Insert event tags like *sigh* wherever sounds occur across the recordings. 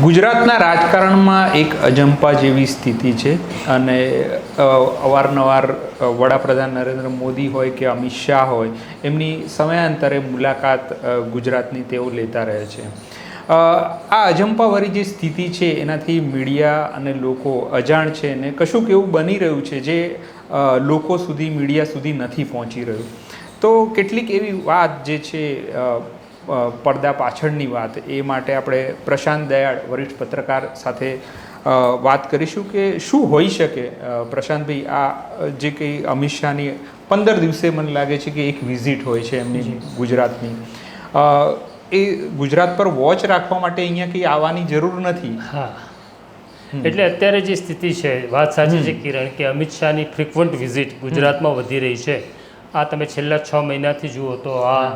ગુજરાતના રાજકારણમાં એક અજંપા જેવી સ્થિતિ છે અને અવારનવાર વડાપ્રધાન નરેન્દ્ર મોદી હોય કે અમિત શાહ હોય, એમની સમયાંતરે મુલાકાત ગુજરાતની તેઓ લેતા રહે છે. આ અજંપાવાળી જે સ્થિતિ છે, એનાથી મીડિયા અને લોકો અજાણ છે ને કશુંક એવું બની રહ્યું છે જે લોકો સુધી, મીડિયા સુધી નથી પહોંચી રહ્યું. તો કેટલીક એવી વાત જે છે પડદા પાછળની વાત એ માટે આપણે પ્રશાંત દયાળ વરિષ્ઠ પત્રકાર સાથે વાત કરીશું કે શું હોઈ શકે? પ્રશાંતભાઈ આ જે કંઈ અમિત શાહની પંદર દિવસે મને લાગે છે કે એક વિઝિટ હોય છે એમની ગુજરાતની. એ ગુજરાત પર વોચ રાખવા માટે અહીંયા કંઈ આવવાની જરૂર નથી? હા. એટલે અત્યારે જે સ્થિતિ છે વાત સાચી છે કિરણ કે અમિત શાહની ફ્રિકવન્ટ વિઝિટ ગુજરાતમાં વધી રહી છે. આ તમે છેલ્લા છ મહિનાથી જુઓ તો આ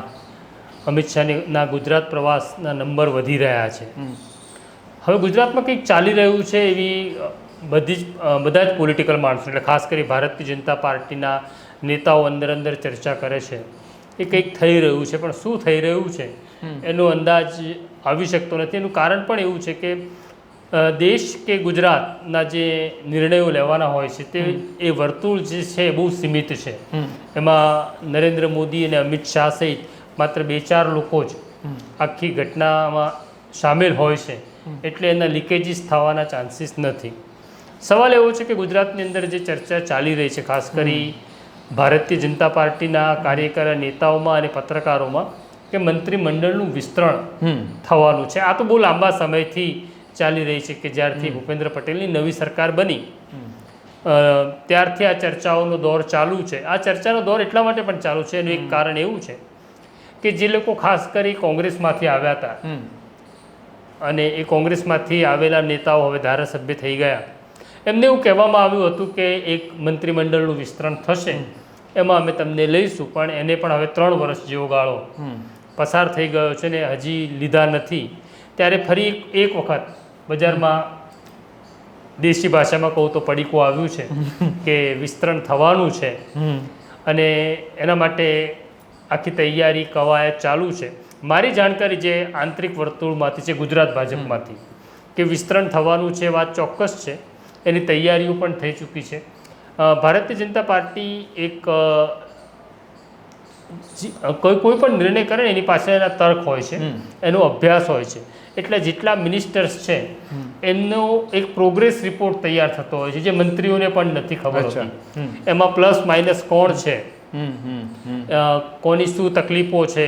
અમિત શાહના ગુજરાત પ્રવાસના નંબર વધી રહ્યા છે. હવે ગુજરાતમાં કંઈક ચાલી રહ્યું છે એવી બધી જ બધા જ પોલિટિકલ માણસો એટલે ખાસ કરી ભારતીય જનતા પાર્ટીના નેતાઓ અંદર અંદર ચર્ચા કરે છે. એ કંઈક થઈ રહ્યું છે પણ શું થઈ રહ્યું છે? એનો અંદાજ આવી શકતો નથી. એનું કારણ પણ એવું છે કે દેશ કે ગુજરાતના જે નિર્ણયો લેવાના હોય છે તે એ વર્તુળ જે છે એ બહુ સીમિત છે. એમાં નરેન્દ્ર મોદી અને અમિત શાહ સહિત માત્ર બે ચાર લોકો જ આખી ઘટનામાં સામેલ હોય છે. એટલે એના લીકેજીસ થવાના ચાન્સીસ નથી. સવાલ એવો છે કે ગુજરાતની અંદર જે ચર્ચા ચાલી રહી છે ખાસ કરી ભારતીય જનતા પાર્ટીના કાર્યકર નેતાઓમાં અને પત્રકારોમાં કે મંત્રીમંડળનું વિસ્તરણ થવાનું છે. આ તો બહુ લાંબા સમયથી ચાલી રહી છે કે જ્યારથી ભૂપેન્દ્ર પટેલની નવી સરકાર બની. ત્યારથી આ ચર્ચાઓનો દોર ચાલુ છે. આ ચર્ચાનો દોર એટલા માટે પણ ચાલુ છે એનું એક કારણ એવું છે કે જે લોકો ખાસ કરી કોંગ્રેસમાંથી આવ્યા હતા. અને એ કોંગ્રેસમાંથી આવેલા નેતાઓ હવે ધારાસભ્ય થઈ ગયા. એમને એવું કહેવામાં આવ્યું હતું કે એક મંત્રીમંડળનું વિસ્તરણ થશે. એમાં અમે તમને લઈશું પણ એને પણ હવે ત્રણ વર્ષ જેવો ગાળો પસાર થઈ ગયો છે ને હજી લીધા નથી. ત્યારે ફરી એક વખત બજારમાં દેશી ભાષામાં કહું તો પડીકું આવ્યું છે *laughs* કે વિસ્તરણ થવાનું છે. અને એના માટે આખી તૈયારી કવાયત ચાલુ છે. મારી જાણકારી જે આંતરિક વર્તુળમાંથી છે ગુજરાત ભાજપમાંથી કે વિસ્તરણ થવાનું છે વાત ચોક્કસ છે. એની તૈયારીઓ પણ થઈ ચૂકી છે. ભારતીય જનતા પાર્ટી એક કોઈ કોઈ પણ નિર્ણય કરે એની પાસે એના તર્ક હોય છે. એનો અભ્યાસ હોય છે. એટલે જેટલા મિનિસ્ટર્સ છે એમનો એક પ્રોગ્રેસ રિપોર્ટ તૈયાર થતો હોય છે જે મંત્રીઓને પણ નથી ખબર હોતી. એમાં પ્લસ માઇનસ કોણ છે? કોની શું તકલીફો છે?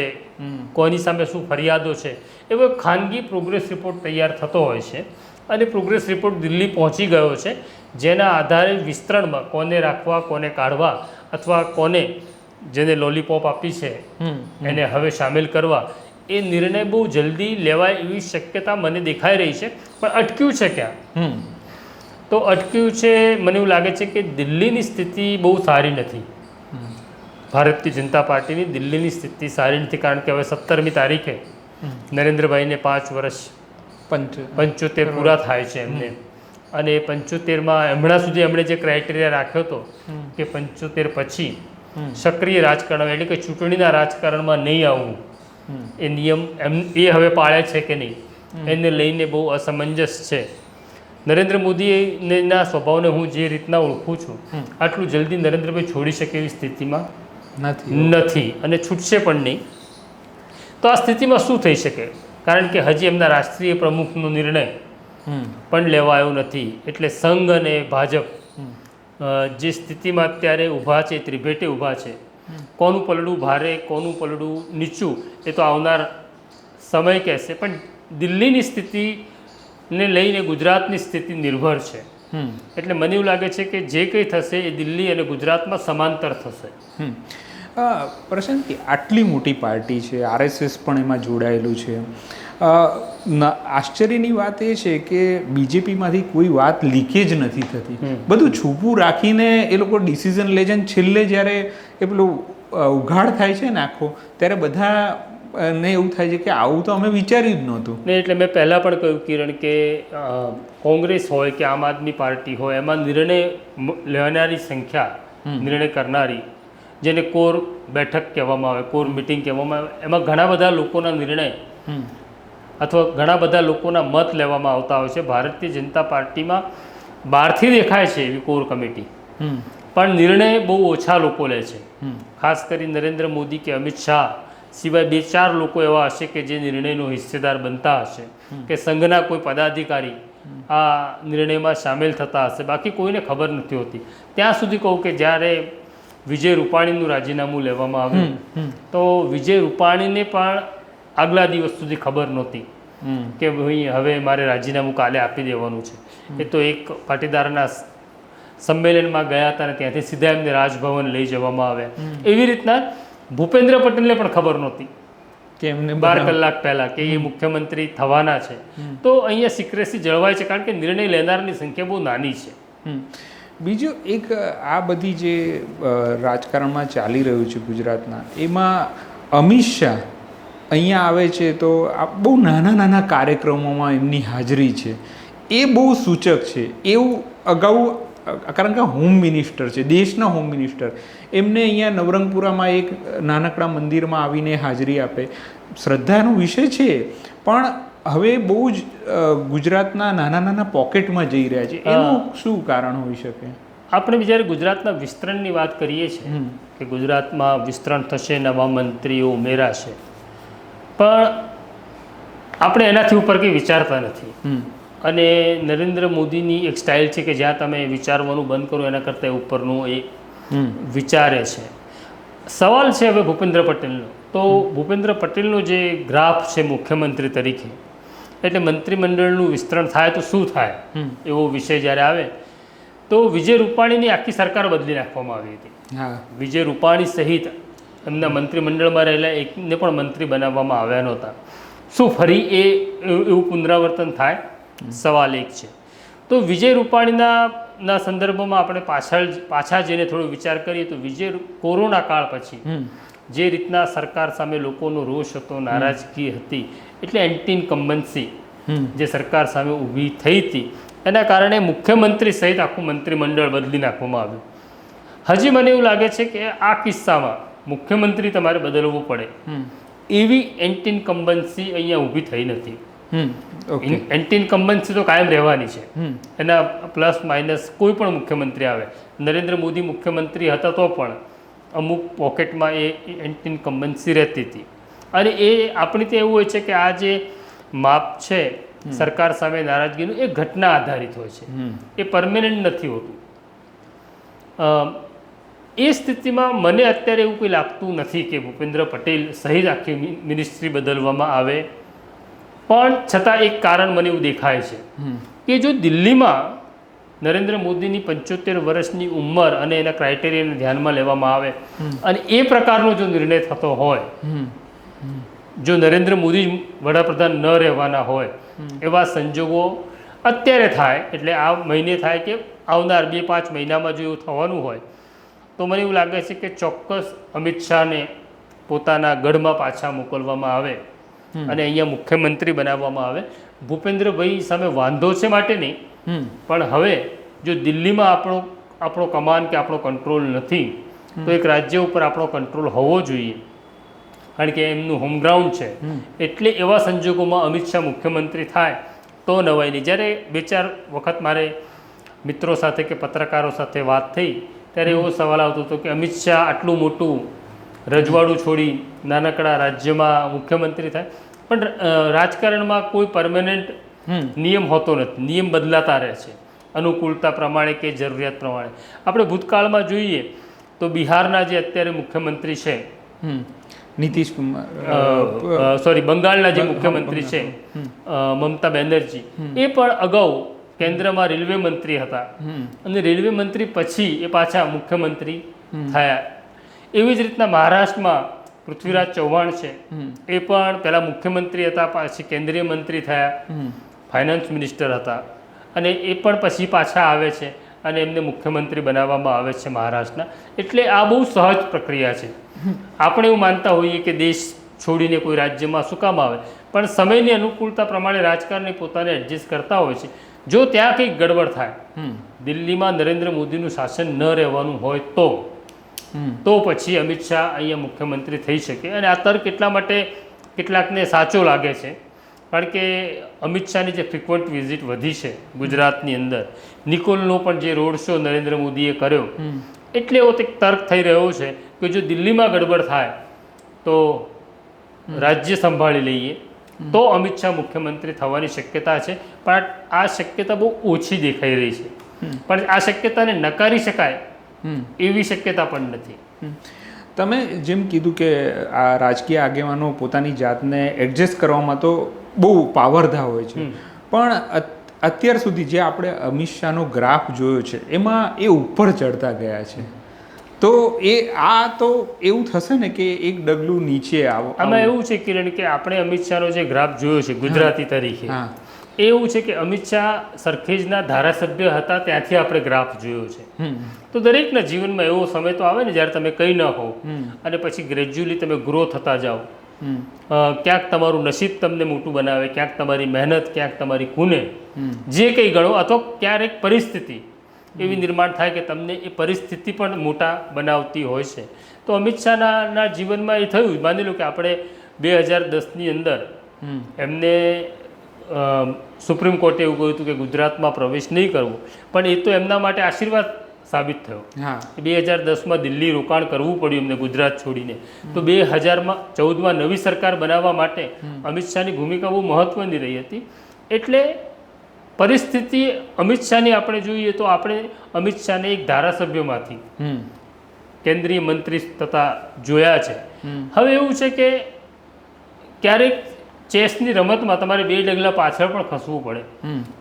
કોની સામે શું ફરિયાદો છે? એવો ખાનગી પ્રોગ્રેસ રિપોર્ટ તૈયાર થતો હોય છે અને પ્રોગ્રેસ રિપોર્ટ દિલ્હી પહોંચી ગયો છે. જેના આધારે વિસ્તરણમાં કોને રાખવા કોને કાઢવા અથવા કોને જેને લોલીપોપ આપી છે એને હવે સામેલ કરવા એ નિર્ણય બહુ જલ્દી લેવાય એવી શક્યતા મને દેખાઈ રહી છે. પણ અટક્યું છે ક્યાં? તો અટક્યું છે મને એવું લાગે છે કે દિલ્હીની સ્થિતિ બહુ સારી નથી. ભારતીય જનતા પાર્ટીની દિલ્હીની સ્થિતિ સારી નથી કારણ કે હવે સત્તરમી તારીખે નરેન્દ્રભાઈને પાંચ વર્ષ પંચ પંચોતેર પૂરા થાય છે એમને. અને પંચોતેરમાં હમણાં સુધી એમણે જે ક્રાઇટેરિયા રાખ્યો હતો કે પંચોતેર પછી સક્રિય રાજકારણ એટલે કે ચૂંટણીના રાજકારણમાં નહીં આવવું એ નિયમ એમ એ હવે પાળે છે કે નહીં? એને લઈને બહુ અસમંજસ છે. નરેન્દ્ર મોદીના સ્વભાવને હું જે રીતના ઓળખું છું આટલું જલ્દી નરેન્દ્રભાઈ છોડી શકે એવી સ્થિતિમાં નથી. અને છૂટશે પણ નહીં. તો આ સ્થિતિમાં શું થઈ શકે? કારણ કે હજી એમના રાષ્ટ્રીય પ્રમુખનો નિર્ણય પણ લેવાયો નથી. એટલે સંઘ અને ભાજપ જે સ્થિતિમાં અત્યારે ઊભા છે ત્રિભેટે ઊભા છે કોનું પલડું ભારે કોનું પલડું નીચું એ તો આવનાર સમય કહેશે. પણ દિલ્હીની સ્થિતિને લઈને ગુજરાતની સ્થિતિ નિર્ભર છે. એટલે મને એવું લાગે છે કે જે કંઈ થશે એ દિલ્હી અને ગુજરાતમાં સમાંતર થશે. પ્રશાંતજી આટલી મોટી પાર્ટી છે આરએસએસ પણ એમાં જોડાયેલું છે. આશ્ચર્યની વાત એ છે કે બીજેપીમાંથી કોઈ વાત લીકેજ નથી થતી. બધું છૂપું રાખીને એ લોકો ડિસિઝન લે છે છેલ્લે જ્યારે એ પેલું ઉઘાડ થાય છે ને આખો ત્યારે બધા ને એવું થાય છે કે આવું તો અમે વિચાર્યું જ નહોતું. ને એટલે મેં પહેલાં પણ કહ્યું કિરણ કે કોંગ્રેસ હોય કે આમ આદમી પાર્ટી હોય એમાં નિર્ણય લેનારી સંખ્યા નિર્ણય કરનારી જેને કોર બેઠક કહેવામાં આવે કોર મિટિંગ કહેવામાં આવે એમાં ઘણા બધા લોકોના નિર્ણય અથવા ઘણા બધા લોકોના મત લેવામાં આવતા હોય છે. ભારતીય જનતા પાર્ટીમાં બહારથી દેખાય છે એવી કોર કમિટી. પણ નિર્ણય બહુ ઓછા લોકો લે છે. ખાસ કરી નરેન્દ્ર મોદી કે અમિત શાહ. સિવાય બે ચાર લોકો એવા હશે કે જે નિર્ણયનો હિસ્સેદાર બનતા હશે કે સંઘના કોઈ પદાધિકારી આ નિર્ણયમાં સામેલ થતા હશે. બાકી કોઈને ખબર નથી હોતી. ત્યાં સુધી કહું કે જ્યારે વિજય રૂપાણીનું રાજીનામું લેવામાં આવ્યું તો વિજય રૂપાણીને પણ આગલા દિવસ સુધી ખબર નહોતી કે ભાઈ હવે મારે રાજીનામું કાલે આપી દેવાનું છે. એ તો એક પાટીદારના સંમેલનમાં ગયા હતા અને ત્યાંથી સીધા એમને રાજભવન લઈ જવામાં આવ્યા. એવી રીતના ભૂપેન્દ્ર પટેલને પણ ખબર નહોતી કે એમને બાર કલાક પહેલાં કે એ મુખ્યમંત્રી થવાના છે. તો અહીંયા સિક્રેસી જળવાય છે કારણ કે નિર્ણય લેનારની સંખ્યા બહુ નાની છે. બીજું એક આ બધી જે રાજકારણમાં ચાલી રહ્યું છે ગુજરાતના એમાં અમિત શાહ અહીંયા આવે છે તો આ બહુ નાના નાના કાર્યક્રમોમાં એમની હાજરી છે. એ બહુ સૂચક છે. એવું અગાઉ કારણ કે હોમ મિનિસ્ટર છે દેશના હોમ મિનિસ્ટર એમને અહીંયા નવરંગપુરામાં એક નાનકડા મંદિરમાં આવીને હાજરી આપે. શ્રદ્ધાનો વિષય છે પણ હવે બહુ જ ગુજરાતના નાના નાના પોકેટમાં જઈ રહ્યા છે. એનું શું કારણ હોઈ શકે? આપણે જ્યારે ગુજરાતના વિસ્તરણની વાત કરીએ છીએ કે ગુજરાતમાં વિસ્તરણ થશે નવા મંત્રીઓ ઉમેરાશે. પણ આપણે એનાથી ઉપર કંઈ વિચારતા નથી. અને નરેન્દ્ર મોદીની એક સ્ટાઇલ છે કે જ્યાં તમે વિચારવાનું બંધ કરો એના કરતાં ઉપરનું એ વિચારે છે. સવાલ છે હવે ભૂપેન્દ્ર પટેલનો. તો ભૂપેન્દ્ર પટેલનો જે ગ્રાફ છે મુખ્યમંત્રી તરીકે એટલે મંત્રીમંડળનું વિસ્તરણ થાય તો શું થાય? એવો વિષય જ્યારે આવે તો વિજય રૂપાણીની આખી સરકાર બદલી નાખવામાં આવી હતી. હા. વિજય રૂપાણી સહિત એમના મંત્રીમંડળમાં રહેલા એકને પણ મંત્રી બનાવવામાં આવ્યા નહોતા. શું ફરી એ એવું પુનરાવર્તન થાય? સવાલ એક છે. તો વિજય રૂપાણીના ના સંદર્ભમાં આપણે પાછળ પાછા જઈને થોડો વિચાર કરીએ તો વિજય કોરોના કાળ પછી જે રીતના સરકાર સામે લોકોનો રોષ હતો નારાજગી હતી એટલે એન્ટી ઇન્કમ્બન્સી જે સરકાર સામે ઊભી થઈ હતી એના કારણે મુખ્યમંત્રી સહિત આખું મંત્રીમંડળ બદલી નાખવામાં આવ્યું. હજી મને એવું લાગે છે કે આ કિસ્સામાં મુખ્યમંત્રી તમારે બદલવું પડે. એવી એન્ટી ઇન્કમ્બન્સી અહીંયા ઊભી થઈ નથી. એન્ટી ઇન્કમ્બન્સી તો કાયમ રહેવાની છે. એના પ્લસ માઇનસ કોઈ પણ મુખ્યમંત્રી આવે. નરેન્દ્ર મોદી મુખ્યમંત્રી હતા તો પણ અમુક પોકેટમાં એ એન્ટી ઇન્કમ્બન્સી રહેતી હતી. અને એ આપણી ત્યાં એવું હોય છે કે આ જે માપ છે સરકાર સામે નારાજગીનું એ ઘટના આધારિત હોય છે. એ પરમેનન્ટ નથી હોતું. એ સ્થિતિમાં મને અત્યારે એવું કંઈ લાગતું નથી કે ભૂપેન્દ્ર પટેલ સહિત આખી મિનિસ્ટ્રી બદલવામાં આવે. પણ છતાં એક કારણ મને એવું દેખાય છે કે જો દિલ્હીમાં નરેન્દ્ર મોદીની પંચોતેર વર્ષની ઉંમર અને એના ક્રાઇટેરિયાને ધ્યાનમાં લેવામાં આવે અને એ પ્રકારનો જો નિર્ણય થતો હોય જો નરેન્દ્ર મોદી વડાપ્રધાન ન રહેવાના હોય એવા સંજોગો અત્યારે થાય એટલે આ મહિને થાય કે આવનાર બે પાંચ મહિનામાં જો એવું થવાનું હોય તો મને એવું લાગે છે કે ચોક્કસ અમિત શાહને પોતાના ગઢમાં પાછા મોકલવામાં આવે. અને અહીંયા મુખ્યમંત્રી બનાવવામાં આવે. ભૂપેન્દ્રભાઈ સામે વાંધો છે માટે નહીં પણ હવે જો દિલ્હીમાં આપણો આપણો કમાન કે આપણો કંટ્રોલ નથી તો એક રાજ્ય ઉપર આપણો કંટ્રોલ હોવો જોઈએ. કારણ કે એમનું હોમગ્રાઉન્ડ છે. એટલે એવા સંજોગોમાં અમિત શાહ મુખ્યમંત્રી થાય તો નવાઈ નહીં. જ્યારે બે ચાર વખત મારે મિત્રો સાથે કે પત્રકારો સાથે વાત થઈ ત્યારે એવો સવાલ આવતો હતો કે અમિત શાહ આટલું મોટું રજવાડું છોડી નાનકડા રાજ્યમાં મુખ્યમંત્રી થાય. પણ રાજકારણમાં કોઈ પરમેનન્ટ નિયમ હોતો નથી. નિયમ બદલાતા રહે છે. અનુકૂળતા પ્રમાણે કે જરૂરિયાત પ્રમાણે. આપણે ભૂતકાળમાં જોઈએ તો બિહારના જે અત્યારે મુખ્યમંત્રી છે નીતિશ કુમાર સોરી બંગાળના જે મુખ્યમંત્રી છે મમતા બેનર્જી એ પણ અગાઉ કેન્દ્રમાં રેલવે મંત્રી હતા. અને રેલવે મંત્રી પછી એ પાછા મુખ્યમંત્રી થયા. એવી જ રીતના મહારાષ્ટ્રમાં પૃથ્વીરાજ ચૌહાણ છે. એ પણ પહેલાં મુખ્યમંત્રી હતા પછી કેન્દ્રીય મંત્રી થયા. ફાઇનાન્સ મિનિસ્ટર હતા. અને એ પણ પછી પાછા આવે છે અને એમને મુખ્યમંત્રી બનાવવામાં આવે છે મહારાષ્ટ્રના. એટલે આ બહુ સહજ પ્રક્રિયા છે. આપણે એવું માનતા હોઈએ કે દેશ છોડીને કોઈ રાજ્યમાં શું કામ આવે? પણ સમયની અનુકૂળતા પ્રમાણે રાજકારણી પોતાને એડજસ્ટ કરતા હોય છે. જો ત્યાં કંઈક ગડબડ થાય દિલ્હીમાં નરેન્દ્ર મોદીનું શાસન ન રહેવાનું હોય તો? તો પછી અમિત શાહ અહીંયા મુખ્યમંત્રી થઈ શકે. અને આ તર્ક એટલા માટે કેટલાકને સાચો લાગે છે કારણ કે અમિત શાહની જે ફ્રિકવન્ટ વિઝિટ વધી છે ગુજરાતની અંદર નિકોલનો પણ જે રોડ શો નરેન્દ્ર મોદીએ કર્યો એટલે એવો એક તર્ક થઈ રહ્યો છે કે જો દિલ્હીમાં ગડબડ થાય તો રાજ્ય સંભાળી લઈએ. તો અમિત શાહ મુખ્યમંત્રી થવાની શક્યતા છે પણ આ શક્યતા બહુ ઓછી દેખાઈ રહી છે. પણ આ શક્યતાને નકારી શકાય એવી શક્યતા પણ નથી. તમે જેમ કીધું કે આ રાજકીય આગેવાનો પોતાની જાતને એડજસ્ટ કરવામાં તો બહુ પાવરધા હોય છે. પણ અત્યાર સુધી જે આપણે અમિત શાહનો ગ્રાફ જોયો છે એમાં એ ઉપર ચડતા ગયા છે. તો એ આ તો એવું થશે ને કે એક ડગલું નીચે આવો આમાં એવું છે કિરણ કે આપણે અમિત શાહનો જે ગ્રાફ જોયો છે ગુજરાતી તરીકે હા. એવું છે કે અમિત શાહ સરખેજના ધારાસભ્ય હતા ત્યાંથી આપણે ગ્રાફ જોયો છે. તો દરેકના જીવનમાં એવો સમય તો આવે ને જ્યારે તમે કંઈ ન હો અને પછી ગ્રેજ્યુઅલી તમે ગ્રો થતા જાઓ. ક્યાંક તમારું નસીબ તમને મોટું બનાવે ક્યાંક તમારી મહેનત ક્યાંક તમારી કુને. જે કંઈ ગણો અથવા ક્યારેક પરિસ્થિતિ એવી નિર્માણ થાય કે તમને એ પરિસ્થિતિ પણ મોટા બનાવતી હોય છે. તો અમિત શાહના જીવનમાં એ થયું. માની લો કે આપણે બે હજાર દસની અંદર એમને સુપ્રીમ કોર્ટે એવું કહ્યું હતું કે ગુજરાતમાં પ્રવેશ નહીં કરવો. પણ એ તો એમના માટે આશીર્વાદ સાબિત થયો. હા. બે હજાર દસમાં દિલ્હી રોકાણ કરવું પડ્યું એમને ગુજરાત છોડીને. તો બે હજારમાં ચૌદમાં નવી સરકાર બનાવવા માટે અમિત શાહની ભૂમિકા બહુ મહત્ત્વની રહી હતી. એટલે પરિસ્થિતિ અમિત શાહની આપણે જોઈએ તો આપણે અમિત શાહને એક ધારાસભ્યમાંથી કેન્દ્રીય મંત્રી તથા જોયા છે. હવે એવું છે કે ક્યારેક ચેસની રમતમાં તમારે બે ડગલા પાછળ પણ ખસવું પડે.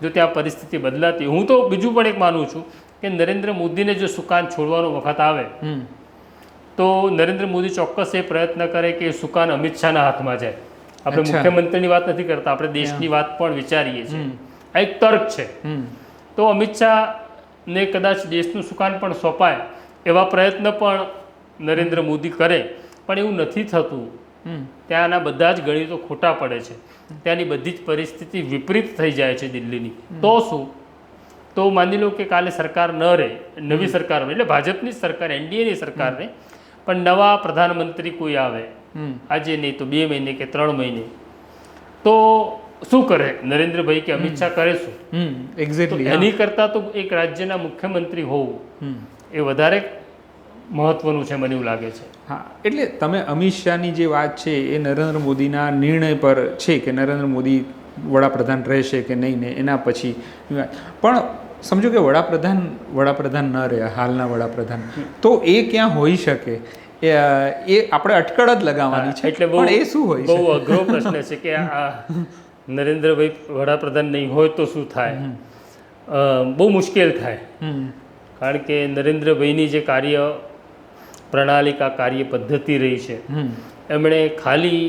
જો ત્યાં પરિસ્થિતિ બદલાતી. હું તો બીજું પણ એક માનું છું કે નરેન્દ્ર મોદીને જો સુકાન છોડવાનો વખત આવે તો નરેન્દ્ર મોદી ચોક્કસ એ પ્રયત્ન કરે કે સુકાન અમિત શાહના હાથમાં જાય. આપણે. મુખ્યમંત્રીની વાત નથી કરતા આપણે દેશની વાત પણ વિચારીએ છીએ. આ એક તર્ક છે. તો અમિત શાહને કદાચ દેશનું સુકાન પણ સોંપાય એવા પ્રયત્ન પણ નરેન્દ્ર મોદી કરે. પણ એવું નથી થતું ત્યાંના બધા જ ગણિતો ખોટા પડે છે. ત્યાંની બધી જ પરિસ્થિતિ વિપરીત થઈ જાય છે દિલ્હીની. તો શું? તો માની લો કે કાલે સરકાર ન રહે નવી સરકાર એટલે ભાજપની સરકાર એનડીએની સરકાર રહે પણ નવા પ્રધાનમંત્રી કોઈ આવે આજે નહીં તો બે મહિને કે ત્રણ મહિને તો શું કરે? નરેન્દ્રભાઈ કે અમિત શાહ કરે શું? એક્ઝેક્ટલી એની કરતાં તો એક રાજ્યના મુખ્યમંત્રી હોવું એ વધારે મહત્વનું છે મને એવું લાગે છે. હા એટલે તમે અમિત શાહની જે વાત છે એ નરેન્દ્ર મોદીના નિર્ણય પર છે કે નરેન્દ્ર મોદી વડાપ્રધાન રહેશે કે નહીં ને એના પછી પણ સમજો કે વડાપ્રધાન વડાપ્રધાન ન રહ્યા હાલના વડાપ્રધાન. તો એ ક્યાં હોઈ શકે? એ એ આપણે અટકળ જ લગાવવાની છે. એટલે પણ એ શું હોય બહુ અઘરો પ્રશ્ન છે કે આ નરેન્દ્રભાઈ વડાપ્રધાન નહીં હોય તો શું થાય? બહુ મુશ્કેલ થાય. કારણ કે નરેન્દ્રભાઈની જે કાર્ય પ્રણાલિકા કાર્ય પદ્ધતિ રહી છે. એમણે ખાલી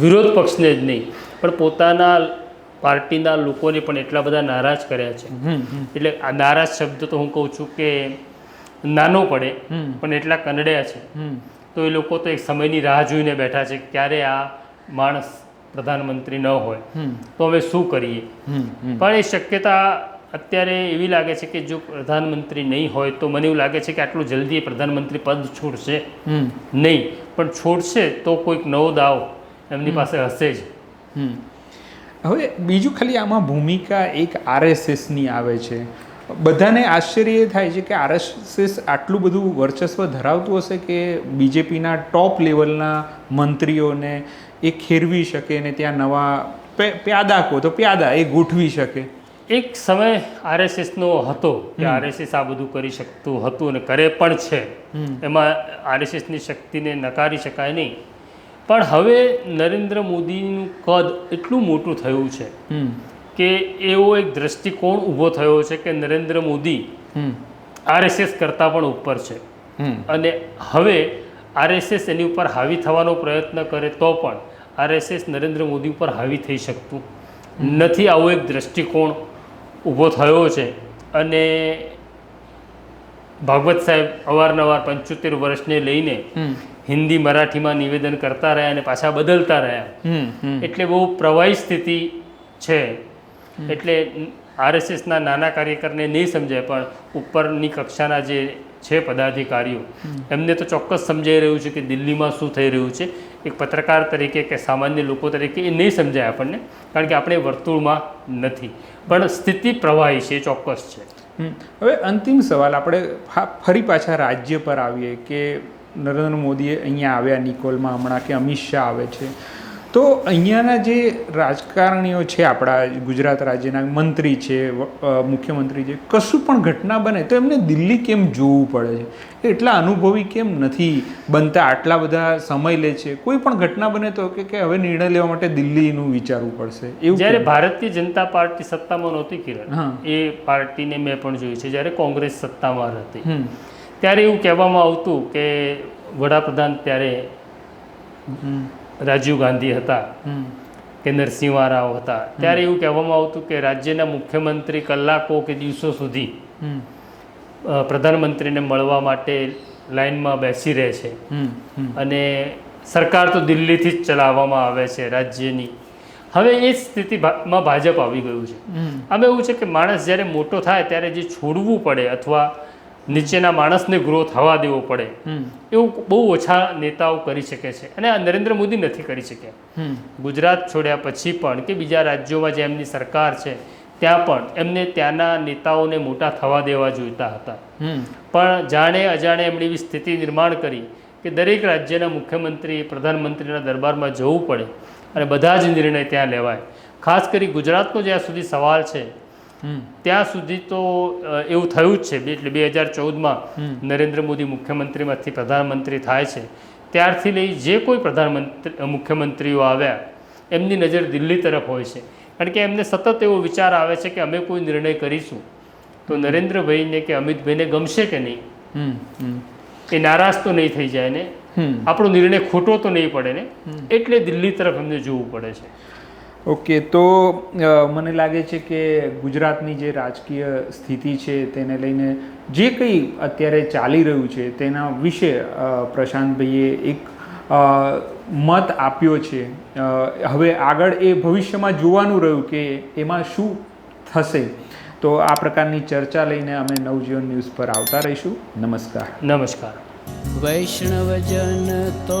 વિરોધ પક્ષને જ નહીં પણ પોતાના પાર્ટીના લોકોને પણ એટલા બધા નારાજ કર્યા છે. એટલે આ નારાજ શબ્દ તો હું કહું છું કે નાનો પડે પણ એટલા કનડ્યા છે. તો એ લોકો તો એક સમયની રાહ જોઈને બેઠા છે ક્યારે આ માણસ પ્રધાનમંત્રી ન હોય. તો અમે શું કરીએ? પણ એ શક્યતા અત્યારે એવી લાગે છે કે જો પ્રધાનમંત્રી નહીં હોય તો મને એવું લાગે છે કે આટલું જલ્દી પ્રધાનમંત્રી પદ છોડશે નહીં. પણ છોડશે તો કોઈક નવો દાવ એમની પાસે હશે જ. હવે બીજું ખાલી આમાં ભૂમિકા એક આરએસએસની આવે છે. બધાને આશ્ચર્ય એ થાય છે કે આરએસએસ આટલું બધું વર્ચસ્વ ધરાવતું હશે કે બીજેપીના ટોપ લેવલના મંત્રીઓને એ ખેરવી શકે ને ત્યાં નવા પ્યાદા કહો તો પ્યાદા એ ગોઠવી શકે. એક સમય આરએસએસનો હતો કે આરએસએસ આ બધું કરી શકતું હતું અને કરે પણ છે. એમાં આરએસએસની શક્તિને નકારી શકાય નહીં. પણ હવે નરેન્દ્ર મોદીનું કદ એટલું મોટું થયું છે કે એવો એક દ્રષ્ટિકોણ ઊભો થયો છે કે નરેન્દ્ર મોદી આરએસએસ કરતાં પણ ઉપર છે. અને હવે આરએસએસ એની ઉપર હાવી થવાનો પ્રયત્ન કરે તો પણ આરએસએસ નરેન્દ્ર મોદી ઉપર હાવી થઈ શકતું નથી આવો એક દ્રષ્ટિકોણ. ઊભો થયો છે અને ભાગવત સાહેબ અવારનવાર પંચોતેર વર્ષને લઈને હિન્દી મરાઠીમાં નિવેદન કરતા રહ્યા અને પાછા બદલતા રહ્યા. એટલે બહુ પ્રવાહી સ્થિતિ છે. એટલે આરએસએસના નાના કાર્યકરને નહીં સમજાય પણ ઉપરની કક્ષાના જે છે પદાધિકારીઓ. એમને તો ચોક્કસ સમજાઈ રહ્યું છે કે દિલ્હીમાં શું થઈ રહ્યું છે. એક પત્રકાર તરીકે કે સામાન્ય લોકો તરીકે એ નહીં સમજાય આપણને, કારણ કે આપણે વર્તુળમાં નથી. પણ સ્થિતિ પ્રવાહી છે, ચોક્કસ છે. હવે અંતિમ સવાલ, આપણે ફરી પાછા રાજ્ય પર આવીએ કે નરેન્દ્ર મોદીએ અહીંયા આવ્યા નિકોલમાં હમણાં કે અમિત શાહ આવે છે. તો અહીંયાના જે રાજકારણીઓ છે આપણા ગુજરાત રાજ્યના મંત્રી છે મુખ્યમંત્રી છે કશું પણ ઘટના બને તો એમને દિલ્હી કેમ જોવું પડે છે? એટલા અનુભવી કેમ નથી બનતા? આટલા બધા સમય લે છે. કોઈ પણ ઘટના બને તો કે કે હવે નિર્ણય લેવા માટે દિલ્હીનું વિચારવું પડશે. એવું જ્યારે ભારતીય જનતા પાર્ટી સત્તામાં નહોતી કિરણ. એ પાર્ટીને મેં પણ જોયું છે. જ્યારે કોંગ્રેસ સત્તામાં હતી ત્યારે એવું કહેવામાં આવતું કે વડાપ્રધાન ત્યારે રાજીવ ગાંધી હતા કે નરસિંહ રાવ હતા. ત્યારે એવું કહેવામાં આવતું કે રાજ્યના મુખ્યમંત્રી કલાકો કે દિવસો સુધી પ્રધાનમંત્રીને મળવા માટે લાઇનમાં બેસી રહે છે. અને સરકાર તો દિલ્હીથી જ ચલાવવામાં આવે છે રાજ્યની. હવે એ સ્થિતિમાં ભાજપ આવી ગયું છે. આમાં એવું છે કે માણસ જ્યારે મોટો થાય ત્યારે જે છોડવું પડે અથવા નીચેના માણસને ગ્રો થવા દેવો પડે. એવું બહુ ઓછા નેતાઓ કરી શકે છે. અને આ નરેન્દ્ર મોદી નથી કરી શક્યા ગુજરાત છોડ્યા પછી પણ કે બીજા રાજ્યોમાં જે એમની સરકાર છે ત્યાં પણ એમને ત્યાંના નેતાઓને મોટા થવા દેવા જોઈતા હતા. પણ જાણે અજાણે એમણે એવી સ્થિતિ નિર્માણ કરી કે દરેક રાજ્યના મુખ્યમંત્રી પ્રધાનમંત્રીના દરબારમાં જવું પડે અને બધા જ નિર્ણય ત્યાં લેવાય. ખાસ કરી ગુજરાતનો જ્યાં સુધી સવાલ છે ત્યાં સુધી તો એવું થયું જ છે. એટલે બે હજાર ચૌદમાં નરેન્દ્ર મોદી મુખ્યમંત્રીમાંથી પ્રધાનમંત્રી થાય છે. ત્યારથી લઈ જે કોઈ પ્રધાનમંત્રી મુખ્યમંત્રીઓ આવ્યા એમની નજર દિલ્હી તરફ હોય છે. કારણ કે એમને સતત એવો વિચાર આવે છે કે અમે કોઈ નિર્ણય કરીશું. તો નરેન્દ્રભાઈને કે અમિતભાઈને ગમશે કે નહીં? એ નારાજ તો નહીં થઈ જાય ને? આપણો નિર્ણય ખોટો તો નહીં પડે ને? એટલે દિલ્હી તરફ એમને જોવું પડે છે. ઓકે તો મને લાગે છે કે ગુજરાતની જે રાજકીય સ્થિતિ છે તેને લઈને જે કંઈ અત્યારે ચાલી રહ્યું છે તેના વિશે પ્રશાંતભાઈએ એક મત આપ્યો છે. હવે આગળ એ ભવિષ્યમાં જોવાનું રહ્યું કે એમાં શું થશે. તો આ પ્રકારની ચર્ચા લઈને અમે નવજીવન ન્યૂઝ પર આવતા રહીશું. નમસ્કાર. નમસ્કાર. વૈષ્ણવજન તો